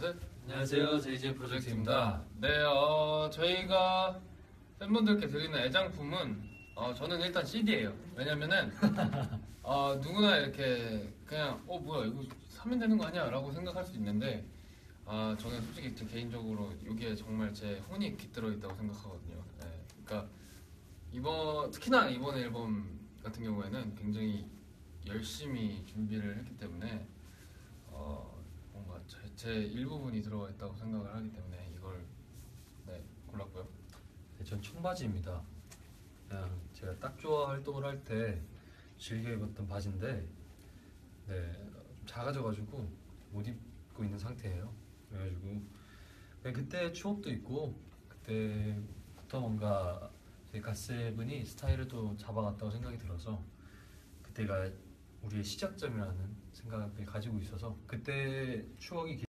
셋. 안녕하세요, JJ 프로젝트입니다. 네, 어, 저희가 팬분들께 드리는 애장품은 어, 저는 일단 CD예요. 왜냐면은 어, 누구나 이렇게 그냥 어 뭐야 이거 사면 되는 거 아니야?라고 생각할 수 있는데 아 저는 솔직히 제 개인적으로 여기에 정말 제 혼이 깃들어 있다고 생각하거든요. 네, 그러니까 이번 특히나 이번 앨범 같은 경우에는 굉장히 열심히 준비를 했기 때문에 제, 제 일부분이 들어가 있다고 생각을 하기 때문에 이걸 네, 골랐고요. 네, 전 청바지입니다. 그냥 제가 딱 좋아 활동을 할 때 즐겨 입었던 바지인데, 네, 좀 작아져가지고 못 입고 있는 상태예요. 그래가지고 그냥 그때 추억도 있고 그때부터 뭔가 갓세븐이 스타일을 또 잡아갔다고 생각이 들어서 그때가 우리의 시작점이라는 생각을 가지고 있어서 그때 추억이